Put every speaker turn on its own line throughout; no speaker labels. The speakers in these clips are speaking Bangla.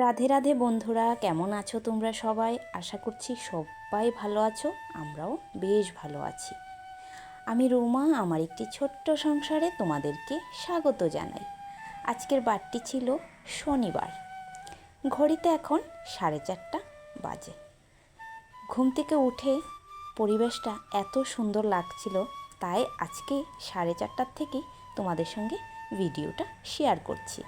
রাধে রাধে বন্ধুরা, কেমন আছো তোমরা সবাই? আশা করছি সবাই ভালো আছো, আমরাও বেশ ভালো আছি। আমি রুমা, আমার একটি ছোট্ট সংসারে তোমাদেরকে স্বাগত জানাই। আজকের বারটি ছিল শনিবার। ঘড়িতে এখন সাড়ে চারটা বাজে। ঘুম থেকে উঠে পরিবেশটা এত সুন্দর লাগছিল, তাই আজকে সাড়ে চারটার থেকেই তোমাদের সঙ্গে ভিডিওটা শেয়ার করছি।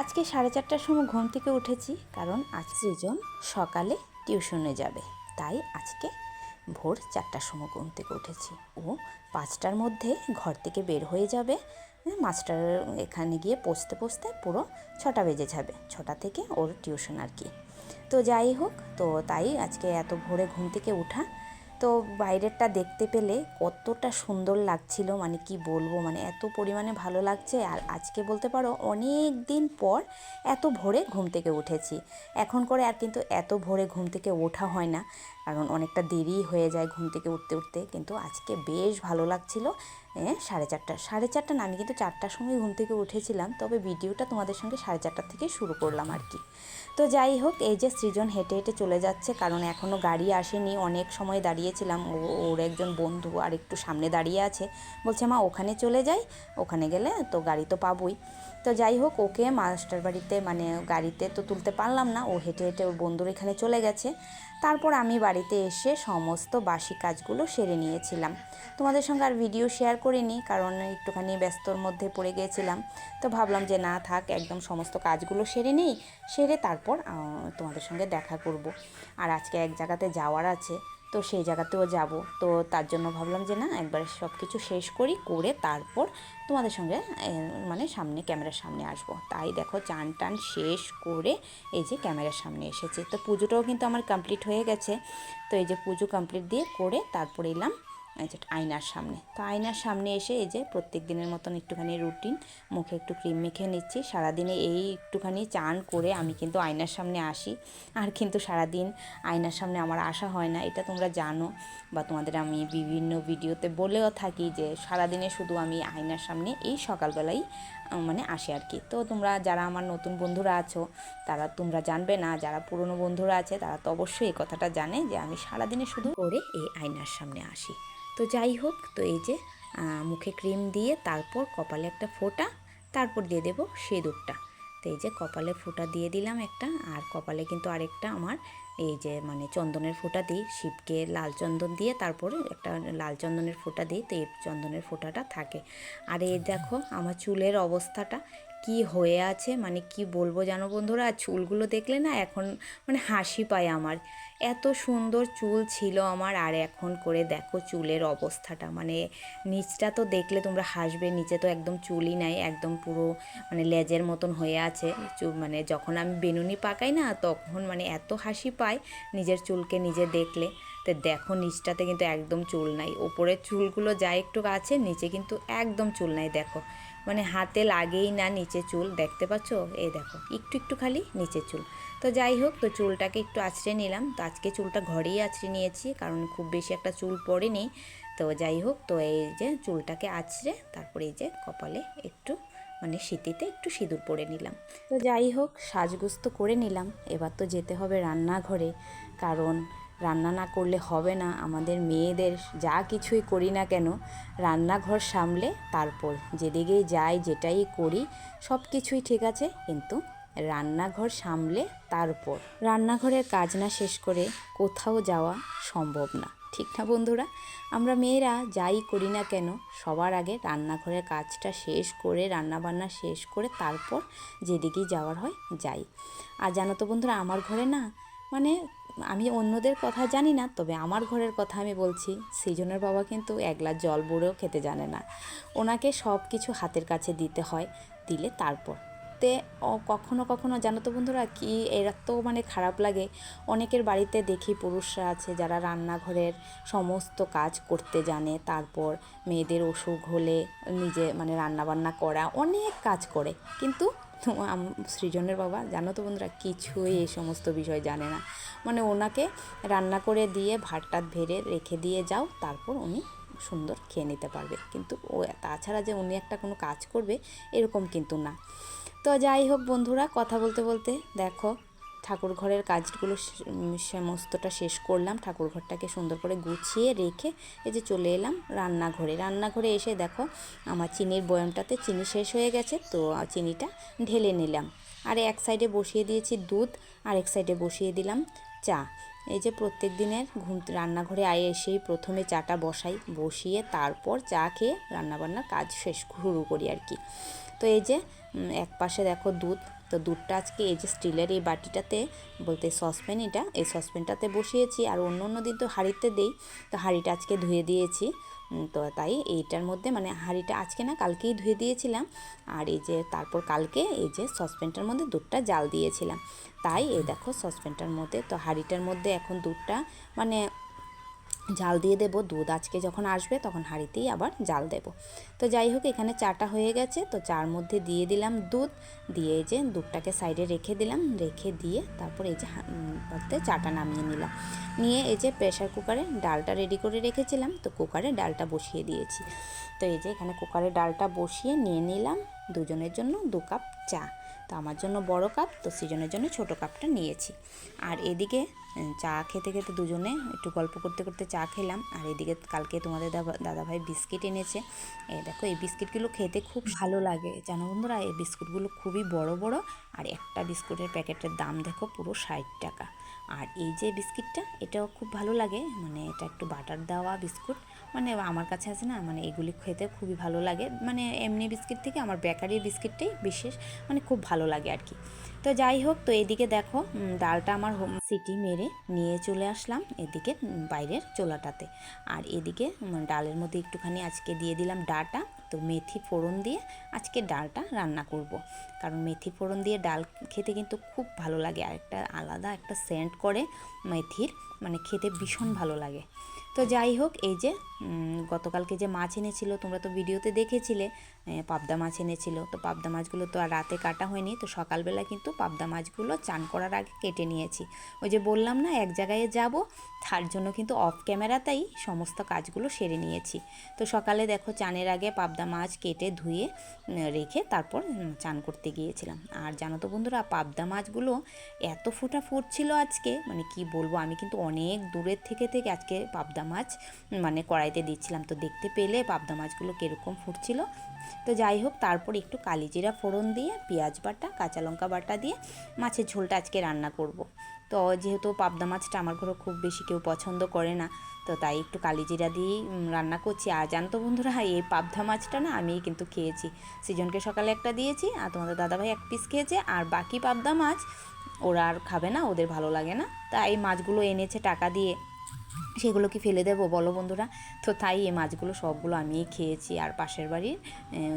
আজকে সাড়ে চারটার সময় ঘুম থেকে উঠেছি, কারণ আজ সৃজন সকালে টিউশনে যাবে। তাই আজকে ভোর চারটার সময় ঘুম থেকে উঠেছি। ও পাঁচটার মধ্যে ঘর থেকে বের হয়ে যাবে। মাস্টার এখানে গিয়ে পৌঁছতে পৌঁছতে পুরো ছটা বেজে যাবে। ছটা থেকে ওর টিউশন আর কি। তো যাই হোক, তো তাই আজকে এত ভোরে ঘুম থেকে উঠা তো বাইরেরটা দেখতে পেলে কতটা সুন্দর লাগছিল মানে কি বলব মানে এত পরিমাণে ভালো লাগছে। আর আজকে বলতে পারো অনেক দিন পর এত ভোরে ঘুম থেকে উঠেছি। এখন করে আর কিন্তু এত ভোরে ঘুম থেকে ওঠা হয় না। কারণ অনেকটা দেরি হয়ে যায় ঘুম থেকে উঠতে উঠতে। কিন্তু আজকে বেশ ভালো লাগছিল। সাড়ে চারটা সাড়ে চারটা না, আমি কিন্তু চারটার সময় ঘুম থেকে উঠেছিলাম। তবে ভিডিওটা তোমাদের সঙ্গে সাড়ে চারটার থেকে শুরু করলাম আর কি। তো যাই হোক, এই যে সৃজন হেঁটে হেঁটে চলে যাচ্ছে, কারণ এখনও গাড়ি আসেনি। অনেক সময় দাঁড়িয়েছিলাম। ও, ওর একজন বন্ধু আর একটু সামনে দাঁড়িয়ে আছে। বলছে, মা, ওখানে চলে যাই। ওখানে গেলে তো গাড়ি তো পাবই। তো যাই হোক, ওকে মাস্টার বাড়িতে মানে গাড়িতে তো তুলতে পারলাম না। ও হেঁটে হেঁটে ওর বন্ধুর এখানে চলে গেছে। তারপর আমি বাড়িতে এসে সমস্ত বাসি কাজগুলো সেরে নিয়েছিলাম। তোমাদের সঙ্গে আর ভিডিও শেয়ার করিনি, কারণ একটুখানি ব্যস্তর মধ্যে পড়ে গিয়েছিলাম তো ভাবলাম যে, না থাক, একদম সমস্ত কাজগুলো সেরে নিই। সেরে তারপর তোমাদের সঙ্গে দেখা করব। আর আজকে এক জায়গাতে যাওয়ার আছে। তো সেই জায়গাতেও যাব। তো তার জন্য ভাবলাম যে না, একবার সব কিছু শেষ করি, করে তারপর তোমাদের সঙ্গে মানে সামনে, ক্যামেরার সামনে আসব। তাই দেখো চান টান শেষ করে এই যে ক্যামেরার সামনে এসেছে। তো পুজোটাও কিন্তু আমার কমপ্লিট হয়ে গেছে। তো এই যে পুজো কমপ্লিট দিয়ে করে তারপর এলাম আয়নার সামনে। তো আয়নার সামনে এসে এই যে প্রত্যেক দিনের মতন একটুখানি রুটিন মুখে একটু ক্রিম মেখে নিচ্ছি। সারাদিনে এই একটুখানি চান করে আমি কিন্তু আয়নার সামনে আসি। আর কিন্তু সারাদিন আয়নার সামনে আমার আসা হয় না, এটা তোমরা জানো। বা তোমাদের আমি বিভিন্ন ভিডিওতে বলেও থাকি যে সারাদিনে শুধু আমি আয়নার সামনে এই সকালবেলাই মানে আসে আর কি। তো তোমরা যারা আমার নতুন বন্ধুরা আছো, তারা তোমরা জানবে না, যারা পুরনো বন্ধুরা আছে, তারা তো অবশ্যই এই কথাটা জানে যে আমি সারাদিনে শুধু করে এই আয়নার সামনে আসি। তো যাই হোক তো এই যে মুখে ক্রিম দিয়ে তারপর কপালে একটা ফোঁটা তারপর দিয়ে দেবো সিঁদুরটা। তো এই যে কপালে ফোঁটা দিয়ে দিলাম একটা আর কপালে কিন্তু আরেকটা আমার এই যে মানে চন্দনের ফোঁটা দিই শিবকে লাল চন্দন দিয়ে তারপরে একটা লাল চন্দনের ফোঁটা দিই তো এই চন্দনের ফোঁটাটা থাকে। আর এই দেখো আমার চুলের অবস্থাটা কি হয়ে আছে? মানে কি বলব জানো বন্ধুরা? আর চুলগুলো দেখলে না এখন মানে হাসি পায় আমার। এত সুন্দর চুল ছিল আমার, আর এখন করে দেখো চুলের অবস্থাটা। মানে নিচটা তো দেখলে তোমরা হাসবে, নিচে তো একদম চুলই নাই, একদম পুরো মানে লেজের মতন হয়ে আছে। চুল মানে যখন আমি বেনুনি পাকাই না, তখন মানে এত হাসি পায় নিজের চুলকে নিজে দেখলে। তো দেখো নিচটাতে কিন্তু একদম চুল নাই। ওপরের চুলগুলো যা একটু আছে, নিচে কিন্তু একদম চুল নাই, দেখো। মানে হাতে লাগেই না নিচে চুল, দেখতে পাচ্ছ? এই দেখো, একটু একটু খালি নিচে চুল। তো যাই হোক, তো চুলটাকে একটু আছড়ে নিলাম। তো আজকে চুলটা ঘরেই আছড়ে নিয়েছি, কারণ খুব বেশি একটা চুল পড়েনি। তো যাই হোক, তো এই যে চুলটাকে আছড়ে তারপরে এই যে কপালে একটু মানে শীতিতে একটু সিঁদুর পরে নিলাম। তো যাই হোক, সাজগুজ তো করে নিলাম। এবার তো যেতে হবে রান্নাঘরে, কারণ রান্না না করলে হবে না। আমাদের মেয়েদের যা কিছুই করি না কেন, রান্নাঘর সামলে তারপর যেদিকেই যাই, যেটাই করি সব কিছুই ঠিক আছে। কিন্তু রান্নাঘর সামলে তারপর রান্নাঘরের কাজ না শেষ করে কোথাও যাওয়া সম্ভব না। ঠিক না বন্ধুরা? আমরা মেয়েরা যাই করি না কেন, সবার আগে রান্নাঘরের কাজটা শেষ করে, রান্নাবান্না শেষ করে তারপর যেদিকেই যাওয়ার হয় যাই। আর জানো তো বন্ধুরা, আমার ঘরে না মানে আমি অন্যদের কথা জানি না, তবে আমার ঘরের কথা আমি বলছি। সৃজনের বাবা কিন্তু এক গ্লাস জল বুড়েও খেতে জানে না। ওনাকে সব কিছু হাতের কাছে দিতে হয়, দিলে তারপর। তে কখনো কখনো, জানো তো বন্ধুরা, কি এরা তো মানে খারাপ লাগে। অনেকের বাড়িতে দেখি পুরুষরা আছে, যারা রান্নাঘরের সমস্ত কাজ করতে জানে, তারপর মেয়েদের অসুখ হলে নিজে মানে রান্নাবান্না করা, অনেক কাজ করে। কিন্তু সৃজনের বাবা, জানো তো বন্ধুরা, কিছুই এই সমস্ত বিষয় জানে না। মানে ওনাকে রান্না করে দিয়ে ভাত টাত ভেড়ে রেখে দিয়ে যাও, তারপর উনি সুন্দর খেয়ে নিতে পারবে। কিন্তু ও, তাছাড়া যে উনি একটা কোনো কাজ করবে, এরকম কিন্তু না। তো যাই হোক বন্ধুরা, কথা বলতে বলতে, দেখো ঠাকুর ঘরের কাজগুলো সমস্তটা শেষ করলাম ঠাকুর ঘরটাকে সুন্দর করে গুছিয়ে রেখে এই যে চলে এলাম রান্নাঘরে। রান্নাঘরে এসে দেখো আমার চিনির বয়ামটাতে চিনি শেষ হয়ে গেছে, তো চিনিটা ঢেলে নিলাম। আর এক সাইডে বসিয়ে দিয়েছি দুধ, আর এক সাইডে বসিয়ে দিলাম চা। এই যে প্রত্যেক দিনের ঘুম, রান্নাঘরে আয়ে এসেই প্রথমে চাটা বসাই, বসিয়ে তারপর চা খেয়ে রান্নাবান্নার কাজ শেষ, শুরু করি আর কি। তো এই যে এক পাশে দেখো দুধ তো দুধটা আজকে এই যে স্টিলের এই বাটিটাতে, বলতে সসপ্যান এটা, এই সসপ্যানটাতে বসিয়েছি আর অন্য অন্য দিন তো হাঁড়িতে দেই, তো হাঁড়িটা আজকে ধুয়ে দিয়েছি। তো তাই এইটার মধ্যে মানে হাঁড়িটা আজকে না কালকেই ধুয়ে দিয়েছিলাম আর এই যে তারপর কালকে এই যে সসপ্যানটার মধ্যে দুধটা জাল দিয়েছিলাম। তাই এই দেখো সসপ্যানটার মধ্যে, তো হাঁড়িটার মধ্যে এখন দুধটা মানে জাল দিয়ে দেবো, দুধ আজকে যখন আসবে তখন হাঁড়িতেই আবার জাল দেব। তো যাই হোক, এখানে চাটা হয়ে গেছে, তো চার মধ্যে দিয়ে দিলাম দুধ, দিয়ে যে দুধটাকে সাইডে রেখে দিলাম, রেখে দিয়ে তারপর এই যে মধ্যে চাটা নামিয়ে নিলাম। নিয়ে এই যে প্রেশার কুকারে ডালটা রেডি করে রেখেছিলাম, তো কুকারে ডালটা বসিয়ে দিয়েছি। তো এই যে এখানে কুকারে ডালটা বসিয়ে নিয়ে নিলাম, দুজনের জন্য দু কাপ চা। তো আমার জন্য বড় কাপ, তো সৃজনের জন্য ছোট কাপটা নিয়েছি। আর এদিকে চা খেতে খেতে দুজনে একটু গল্প করতে করতে চা খেলাম। আর এদিকে কালকে তোমাদের দাদা দাদাভাই বিস্কিট এনেছে। এই দেখো, এই বিস্কিটগুলো খেতে খুব ভালো লাগে। জানো বন্ধুরা, এই বিস্কুটগুলো খুবই বড় বড়, আর একটা বিস্কুটের প্যাকেটের দাম দেখো পুরো ষাট টাকা। আর এই যে বিস্কিটটা, এটাও খুব ভালো লাগে। মানে এটা একটু বাটার দেওয়া বিস্কুট। মানে আমার কাছে আছে না মানে এগুলি খেতে খুবই ভালো লাগে। মানে এমনি বিস্কিট থেকে আমার বেকারি বিস্কিটটাই বিশেষ মানে খুব ভালো লাগে আর কি। তো যাই হোক, তো এদিকে দেখো ডালটা আমার হোম সিটি মেরে নিয়ে চলে আসলাম এদিকে বাইরের চোলাটাতে। আর এদিকে ডালের মধ্যে একটুখানি আজকে দিয়ে দিলাম ডাটা, তো মেথি ফোড়ন দিয়ে আজকে ডালটা রান্না করব। কারণ মেথি ফোড়ন দিয়ে ডাল খেতে কিন্তু খুব ভালো লাগে, আর একটা আলাদা একটা সেন্ট করে মেথির মানে খেতে ভীষণ ভালো লাগে। তো যাই হোক এই যে গতকালকে যে মাছ এনেছিল তোমরা তো ভিডিওতে দেখেছিলে পাবদা মাছ এনেছিল। তো পাবদা মাছগুলো তো আর রাতে কাটা হয়নি, তো সকালবেলা কিন্তু পাবদা মাছগুলো চান করার আগে কেটে নিয়েছি। ওই যে বললাম না, এক জায়গায় যাব, তার জন্য কিন্তু অফ ক্যামেরাতেই সমস্ত কাজগুলো সেরে নিয়েছি। তো সকালে দেখো চানের আগে পাবদা মাছ কেটে ধুয়ে রেখে তারপর চান করতে গিয়েছিলাম। আর জানো তো বন্ধুরা, পাবদা মাছগুলো এত ফুটা ফুটছিল আজকে মানে কি বলব, আমি কিন্তু অনেক দূরের থেকে থেকে আজকে পাবদা মাছ মানে কড়াইতে দিচ্ছিলাম। তো দেখতে পেলে পাবদা মাছগুলো কীরকম ফুটছিল তো যাই হোক, তারপর একটু কালিজিরা ফোড়ন দিয়ে, পেঁয়াজ বাটা, কাঁচা লঙ্কা বাটা দিয়ে মাছের ঝোলটা আজকে রান্না করব। তো যেহেতু পাবদা মাছটা আমার ঘরে খুব বেশি কেউ পছন্দ করে না, তো তাই একটু কালিজিরা দিয়েই রান্না করছি। আর জানতো বন্ধুরা, এই পাবদা মাছটা না আমি কিন্তু খেয়েছি। সিজনকে সকালে একটা দিয়েছি, আর তোমাদের দাদাভাই এক পিস খেয়েছে, আর বাকি পাবদা মাছ ওরা আর খাবে না, ওদের ভালো লাগে না। তাই এই মাছগুলো এনেছে টাকা দিয়ে। সেগুলো কি ফেলে দেবো। বলো বন্ধুরা, তো তাই এই মাছগুলো সবগুলো আমি খেয়েছি। আর পাশের বাড়ির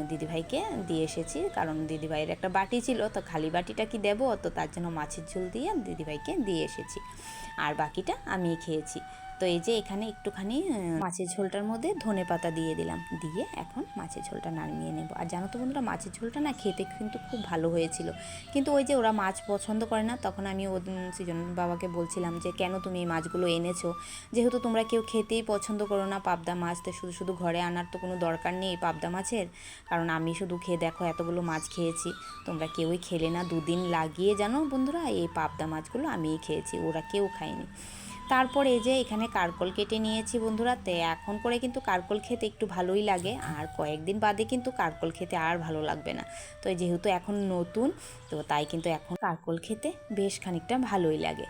দিদিভাইকে দিয়ে এসেছি। কারণ দিদিভাইয়ের একটা বাটি ছিল, তো খালি বাটিটা কি দেবো? তো তার জন্য মাছের ঝোল দিয়ে দিদিভাইকে দিয়ে এসেছি। আর বাকিটা আমি খেয়েছি। তো এই যে এখানে একটুখানি মাছের ঝোলটার মধ্যে ধনে পাতা দিয়ে দিলাম। দিয়ে এখন মাছের ঝোলটা নামিয়ে নেব। আর জানো তো বন্ধুরা, মাছের ঝোলটা না খেতে কিন্তু খুব ভালো হয়েছিল। কিন্তু ওই যে ওরা মাছ পছন্দ করে না, তখন আমি ও সৃজন বাবাকে বলছিলাম যে, কেন তুমি এই মাছগুলো এনেছো? যেহেতু তোমরা কেউ খেতেই পছন্দ করো না পাবদা মাছ, তো শুধু শুধু ঘরে আনার তো কোনো দরকার নেই পাবদা মাছের। কারণ আমি শুধু খেয়ে দেখো এতগুলো মাছ খেয়েছি। তোমরা কেউই খেলে না। দুদিন লাগিয়ে জানো বন্ধুরা, এই পাবদা মাছগুলো আমিই খেয়েছি। ওরা কেউ খায়নি। তারপর যে এখানে কারকল কেটে নিয়েছি বন্ধুরা, তে এখন করে কিন্তু কারকল খেতে একটু ভালোই লাগে। আর কয়েকদিন বাদে কিন্তু কারকল খেতে আর ভালো লাগবে না। তো যেহেতু এখন নতুন, তো তাই কিন্তু এখন কারকল খেতে বেশ খানিকটা ভালোই লাগে।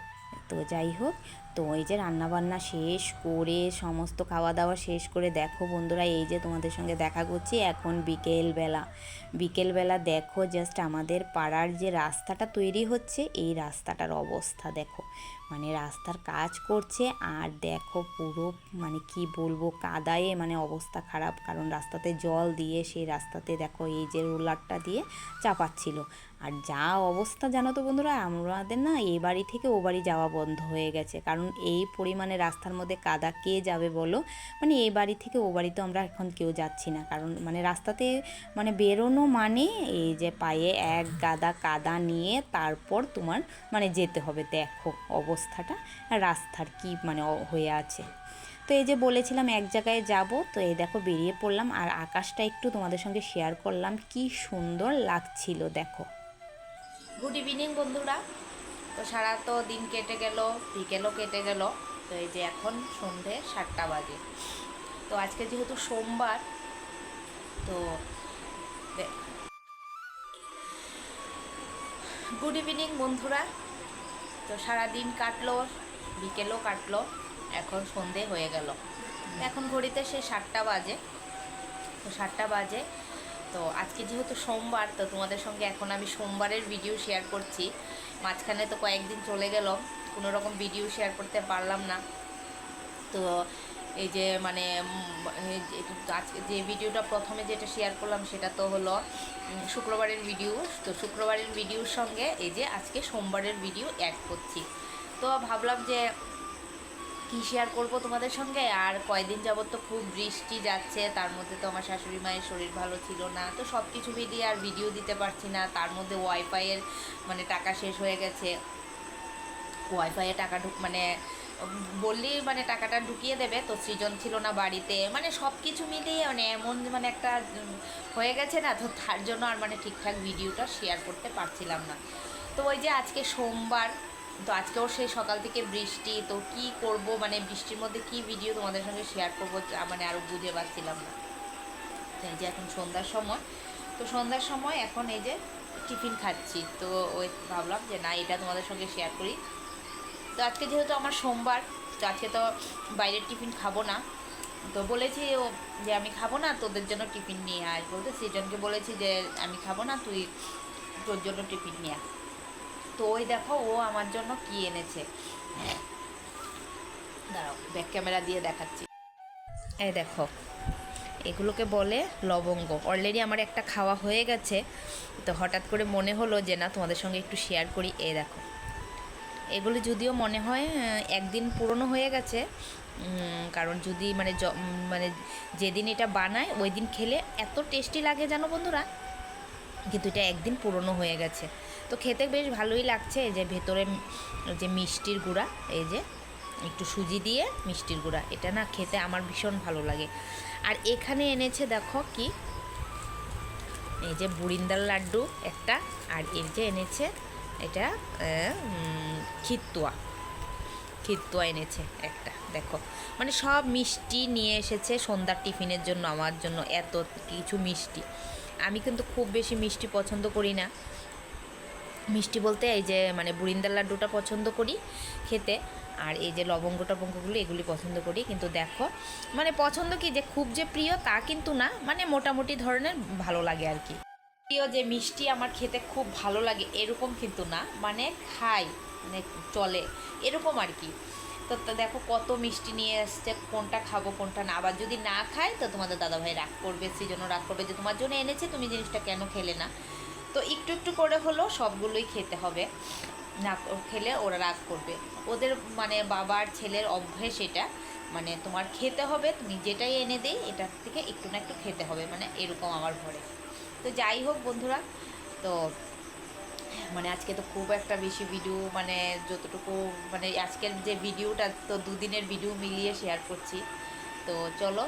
তো যাই হোক, তো এই যে রান্নাবান্না শেষ করে, সমস্ত খাওয়া দাওয়া শেষ করে দেখো বন্ধুরা, এই যে তোমাদের সঙ্গে দেখা করছি এখন বিকেলবেলা। বিকেলবেলা দেখো জাস্ট আমাদের পাড়ার যে রাস্তাটা তৈরি হচ্ছে, এই রাস্তাটার অবস্থা দেখো। মানে রাস্তার কাজ করছে আর দেখো পুরো মানে কি বলব কাদায়ে মানে অবস্থা খারাপ কারণ রাস্তাতে জল দিয়ে সেই রাস্তাতে দেখো এই যে রোলারটা দিয়ে চাপাচ্ছিল। আর যা অবস্থা জানো তো বন্ধুরা, আমাদের না এই বাড়ি থেকে ও বাড়ি যাওয়া বন্ধ হয়ে গেছে। কারণ এই পরিমাণে রাস্তার মধ্যে কাদা কে যাবে বলো? মানে এই বাড়ি থেকে ও বাড়ি তো আমরা এখন কেউ যাচ্ছি না। কারণ মানে রাস্তাতে মানে বেরোনো মানে এই যে পায়ে এক গাদা কাদা নিয়ে তারপর তোমার মানে যেতে হবে। দেখো অবস্থাটা রাস্তার কি মানে হয়ে আছে। তো এই যে বলেছিলাম এক জায়গায় যাব, তো এই দেখো বেরিয়ে পড়লাম আর আকাশটা একটু তোমাদের সঙ্গে শেয়ার করলাম। কি সুন্দর লাগছিল, দেখো। গুড ইভিনিং বন্ধুরা। তো সারা তো দিন কেটে গেল, বিকেলও কেটে গেল, তো এই যে এখন সন্ধে সাতটা বাজে। তো আজকে যেহেতু সোমবার, তো গুড ইভিনিং বন্ধুরা। তো সারা দিন কাটলো বিকেলও কাটলো এখন সন্ধে হয়ে গেল। এখন ঘড়িতে সে সাতটা বাজে। তো সাতটা বাজে। তো আজকে যেহেতু সোমবার তো তোমাদের সঙ্গে এখন আমি সোমবারের ভিডিও শেয়ার করছি। মাঝখানে তো কয়েকদিন চলে গেল কোনো রকম ভিডিও শেয়ার করতে পারলাম না। তো এই যে মানে আজকে যে ভিডিওটা প্রথমে যেটা শেয়ার করলাম সেটা তো হলো শুক্রবারের ভিডিও তো শুক্রবারের ভিডিওর সঙ্গে এই যে আজকে সোমবারের ভিডিও অ্যাড করছি। তো ভাবলাম যে কী শেয়ার করব তোমাদের সঙ্গে? আর কয়দিন যাবত তো খুব বৃষ্টি যাচ্ছে, তার মধ্যে তো আমার শাশুড়ি মায়ের শরীর ভালো ছিল না। তো সব কিছু মিলিয়ে আর ভিডিও দিতে পারছি না। তার মধ্যে ওয়াইফাইয়ের মানে টাকা শেষ হয়ে গেছে। ওয়াইফাইয়ে টাকা ঢুক মানে উম, বললেই মানে টাকাটা ঢুকিয়ে দেবে তো সৃজন ছিল না বাড়িতে। মানে সব কিছু মিলিয়ে মানে এমন মানে একটা হয়ে গেছে না তো তার জন্য আর মানে ঠিকঠাক ভিডিওটা শেয়ার করতে পারছিলাম না। তো ওই যে আজকে সোমবার তো আজকেও সেই সকাল থেকে বৃষ্টি তো কি করব? মানে বৃষ্টির মধ্যে কি ভিডিও তোমাদের সঙ্গে শেয়ার করব মানে আরও বুঝে পাচ্ছিলাম না। তো এই যে এখন সন্ধ্যার সময় তো সন্ধ্যার সময় এখন এই যে টিফিন খাচ্ছি তো ওই ভাবলাম যে না এটা তোমাদের সঙ্গে শেয়ার করি। তো আজকে যেহেতু আমার সোমবার, তো আজকে তো বাইরের টিফিন খাব না। তো বলেছি ও যে আমি খাব না, তোদের জন্য টিফিন নিয়ে আয় বলতে সৃজনকে বলেছি যে আমি খাব না, তুই তোর জন্য টিফিন নিয়ে আয়। তো ওই দেখো, ও আমার জন্য কি এনেছে। দাঁড়াও ব্যাক ক্যামেরা দিয়ে দেখাচ্ছি। এই দেখো, এগুলোকে বলে লবঙ্গ। অলরেডি আমার একটা খাওয়া হয়ে গেছে। তো হঠাৎ করে মনে হলো যে না, তোমাদের সঙ্গে একটু শেয়ার করি। এ দেখো। এগুলো যদিও মনে হয় একদিন পুরনো হয়ে গেছে কারণ যদি মানে মানে যেদিন এটা বানায়, ওই দিন খেলে এত টেস্টি লাগে জানো বন্ধুরা? কিন্তু এটা একদিন পুরনো হয়ে গেছে। তো খেতে বেশ ভালোই লাগছে, এই যে ভেতরে যে মিষ্টির গুঁড়া, এই যে একটু সুজি দিয়ে মিষ্টির গুঁড়া, এটা না খেতে আমার ভীষণ ভালো লাগে। আর এখানে এনেছে দেখো কি? এই যে বুরিন্দার লাড্ডু একটা, আর এর যে এনেছে এটা খিত্তুয়া। খিত্তুয়া এনেছে একটা, দেখো। মানে সব মিষ্টি নিয়ে এসেছে সন্ধ্যার টিফিনের জন্য, আমার জন্য, এত কিছু মিষ্টি। আমি কিন্তু খুব বেশি মিষ্টি পছন্দ করি না। মিষ্টি বলতে এই যে মানে বুরিন্দার লাড্ডুটা পছন্দ করি খেতে, আর এই যে লবঙ্গ টবঙ্গগুলো এগুলি পছন্দ করি। কিন্তু দেখো মানে পছন্দ কি যে খুব যে প্রিয় তা কিন্তু না মানে মোটামুটি ধরনের ভালো লাগে আর কি। প্রিয় যে মিষ্টি আমার খেতে খুব ভালো লাগে, এরকম কিন্তু না। মানে খাই মানে চলে, এরকম আর কি। তো দেখো কত মিষ্টি নিয়ে এসছে, কোনটা খাব, কোনটা না। আবার যদি না খাই, তো তোমাদের দাদাভাই রাগ করবে সেই জন্য রাগ করবে যে তোমার জন্য এনেছে, তুমি জিনিসটা কেন খেলে না? তো একটু একটু করে হলেও সবগুলোই খেতে হবে। না খেলে ওরা রাগ করবে। ওদের মানে বাবার ছেলের অভ্যেস এটা। মানে তোমার খেতে হবে, তুমি যেটাই এনে দেই এটার থেকে একটু না একটু খেতে হবে। মানে এরকম আমার ঘরে। তো যাই হোক বন্ধুরা, তো মানে আজকে তো খুব একটা বেশি ভিডিও মানে যতটুকু মানে আজকের যে ভিডিওটা তো দুদিনের ভিডিও মিলিয়ে শেয়ার করছি। তো চলো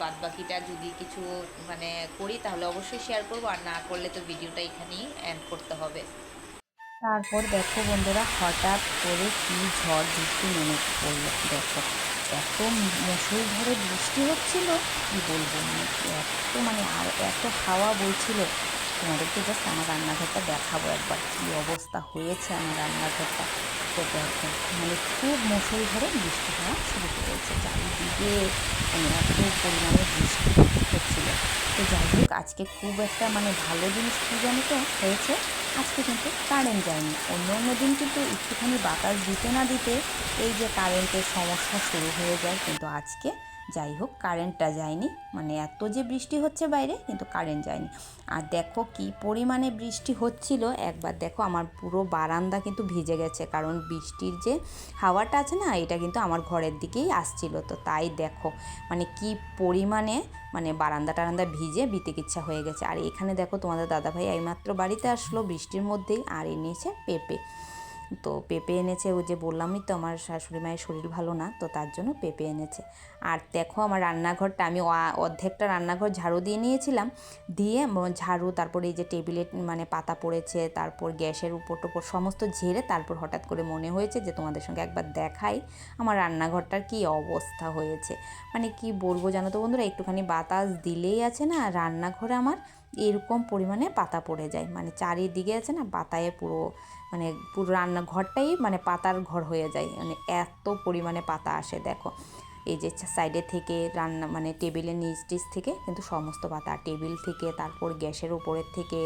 বাদ বাকিটা যদি কিছু মানে করি, তাহলে অবশ্যই শেয়ার করব, আর না করলে তো ভিডিওটা এখানেই এন্ড করতে হবে। তারপর দেখো বন্ধুরা, হঠাৎ করে কি ঝড়, বৃষ্টি নেমে পড়ল। দেখো, এত মুসুলধারে বৃষ্টি হচ্ছিল, কি বলব মানে মানে আর এত হাওয়া বইছিল, তোমাদেরকে জাস্ট আমার রান্নাঘরটা দেখাবো একবার কী অবস্থা হয়েছে আমার রান্নাঘরটা। তো মানে খুব মুসুলধারে বৃষ্টি হওয়া শুরু করেছে, চারিদিকে মানে এত পরিমাণে বৃষ্টি হচ্ছিল। তো যাই হোক, আজকে খুব একটা মানে ভালো জিনিস কী জানো তো হয়েছে? আজকে কিন্তু কারেন্ট যায়নি। অন্য অন্য দিন কিন্তু একটুখানি বাতাস দিতে না দিতে এই যে কারেন্টের সমস্যা শুরু হয়ে যায়, কিন্তু আজকে যাই হোক কারেন্টটা যায়নি। মানে এত যে বৃষ্টি হচ্ছে বাইরে, কিন্তু কারেন্ট যায়নি। আর দেখো কি পরিমাণে বৃষ্টি হচ্ছিল। একবার দেখো আমার পুরো বারান্দা কিন্তু ভিজে গেছে, কারণ বৃষ্টির যে হাওয়াটা আছে না, এটা কিন্তু আমার ঘরের দিকেই আসছিল। তো তাই দেখো মানে কি পরিমাণে মানে বারান্দা টারান্দা ভিজে বিতিকিচ্ছা হয়ে গেছে। আর এখানে দেখো তোমাদের দাদাভাই এইমাত্র বাড়িতে আসলো, বৃষ্টির মধ্যেই, আর এনেছে পেঁপে। তো পেঁপে এনেছে, ওই যে বললামই তো আমার শাশুড়ি মায়ের শরীর ভালো না, তো তার জন্য পেঁপে এনেছে। আর দেখো আমার রান্নাঘরটা, আমি অর্ধেকটা রান্নাঘর ঝাড়ু দিয়ে নিয়েছিলাম, দিয়ে ঝাড়ু, তারপরে এই যে টেবিলে মানে পাতা পড়েছে, তারপর গ্যাসের উপর টোপর সমস্ত ঝেড়ে তারপর হঠাৎ করে মনে হয়েছে যে তোমাদের সঙ্গে একবার দেখাই আমার রান্নাঘরটার কি অবস্থা হয়েছে। মানে কি বলব জানো তো বন্ধুরা, একটুখানি বাতাস দিলেই আছে না, রান্নাঘরে আমার এরকম পরিমাণে পাতা পড়ে যায়। মানে চারিদিকে আছে না, পাতায় পুরো মানে পুরো রান্নাঘরটাই মানে পাতার ঘর হয়ে যায়। মানে এত পরিমাণে পাতা আসে, দেখো। এই যে সাইডে থেকে রান্না মানে টেবিলের নিচ টিচ থেকে কিন্তু সমস্ত পাতা টেবিল থেকে, তারপর গ্যাসের ওপরের থেকে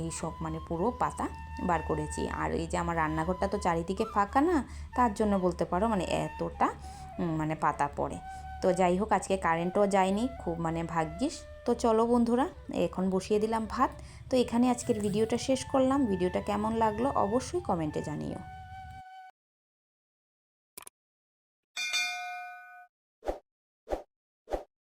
এই সব মানে পুরো পাতা বার করেছি। আর এই যে আমার রান্নাঘরটা তো চারিদিকে ফাঁকা না, তার জন্য বলতে পারো মানে এতটা মানে পাতা পড়ে। তো যাই হোক, আজকে কারেন্টও যায়নি, খুব মানে ভাগ্যিস। তো চলো বন্ধুরা, এখন বসিয়ে দিলাম ভাত। তো এখানে আজকের ভিডিওটা শেষ করলাম। ভিডিওটা কেমন লাগল অবশ্যই কমেন্টে জানিও।